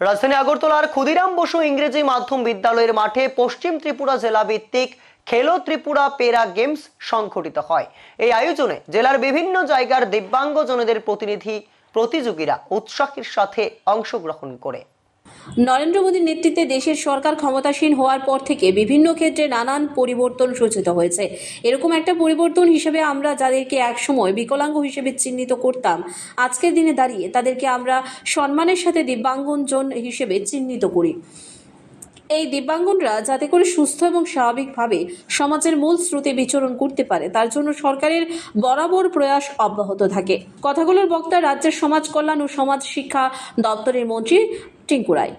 রাজধানী আগরতলার ক্ষুদিরাম বসু ইংরেজি মাধ্যম বিদ্যালয়ের মাঠে পশ্চিম ত্রিপুরা জেলা ভিত্তিক খেলো ত্রিপুরা পেরা গেমস সংঘটিত হয়। এই আয়োজনে জেলার বিভিন্ন জায়গার দিব্যাঙ্গজনদের প্রতিনিধি, প্রতিযোগীরা উৎসাহের সাথে অংশগ্রহণ করে। নরেন্দ্র মোদীর নেতৃত্বে দেশের সরকার ক্ষমতাসীন হওয়ার পর থেকে বিভিন্ন ক্ষেত্রে নানান পরিবর্তন সূচিত হয়েছে। এরকম একটা পরিবর্তন হিসেবে আমরা যাদেরকে একসময় বিকলাঙ্গ হিসেবে চিহ্নিত করতাম, আজকের দিনে দাঁড়িয়ে তাদেরকে আমরা সম্মানের সাথে দিব্যাঙ্গনজন হিসেবে চিহ্নিত করি। এই দিব্যাঙ্গনরা যাতে করে সুস্থ এবং স্বাভাবিকভাবে সমাজের মূল স্রোতে বিচরণ করতে পারে, তার জন্য সরকারের বরাবর প্রয়াস অব্যাহত থাকে। কথাগুলোর বক্তা রাজ্যের সমাজ কল্যাণ ও সমাজ শিক্ষা দপ্তরের মন্ত্রী টিঙ্কু রায়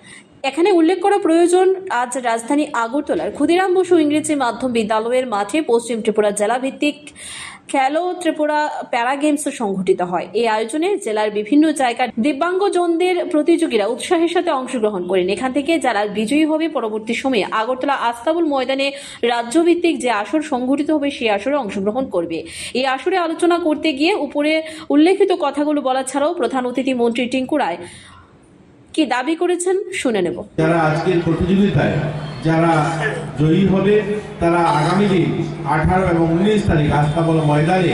এখানে উল্লেখ করা প্রয়োজন, আজ রাজধানী আগরতলার ক্ষুদিরাম বসু ইংরেজি মাধ্যম বিদ্যালয়ের মাঠে পশ্চিম ত্রিপুরা জেলা ভিত্তিক খেলো ত্রিপুরা প্যারা গেমস সংঘটিত হয়। এই আয়োজনে জেলার বিভিন্ন জায়গার দিব্যাঙ্গজনদের প্রতিযোগীরা উৎসাহের সাথে অংশগ্রহণ করেন। এখান থেকে যারা বিজয়ী হবে পরবর্তী সময়ে আগরতলা আস্তাবুল ময়দানে রাজ্যভিত্তিক যে আসর সংঘটিত হবে, সেই আসরে অংশগ্রহণ করবে। এই আসরে আলোচনা করতে গিয়ে উপরে উল্লেখিত কথাগুলো বলা ছাড়াও প্রধান অতিথি মন্ত্রী টিঙ্কু রায় কি দাবি করেছেন শুনে নেব। যারা আজকের প্রতিযোগিতায়, যারা জয়ী হবে, তারা আগামী দিন আঠারো এবং উনিশ তারিখ আস্তাবল ময়দানে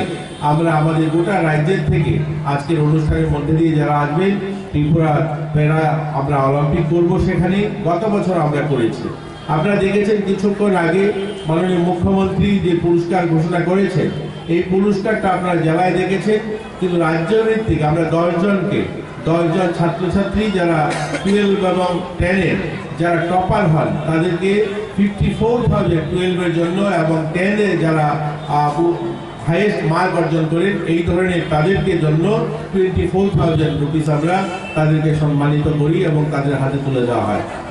আমরা আমাদের গোটা রাজ্যের থেকে আজকের অনুষ্ঠানের মধ্যে দিয়ে যারা আসবেন, ত্রিপুরা প্যারা আমরা অলিম্পিক করব সেখানে। গত বছর আমরা করেছি। আপনারা দেখেছেন কিছুক্ষণ আগে মাননীয় মুখ্যমন্ত্রী যে পুরস্কার ঘোষণা করেছেন এই পুরস্কারটা আপনারা জেলায় দেখেছেন, কিন্তু রাজ্য ভিত্তিক আমরা দশজনকে, দশজন ছাত্রছাত্রী যারা টুয়েলভ এবং টেনের যারা টপার হন, তাদেরকে ফিফটি ফোর থাউজেন্ড টুয়েলভের জন্য এবং টেনে যারা হাইয়েস্ট মার্ক অর্জন করেন, এই ধরনের তাদেরকে জন্য টোয়েন্টি ফোর থাউজেন্ড রুপিস আমরা তাদেরকে সম্মানিত করি এবং তাদের হাতে তুলে দেওয়া হয়।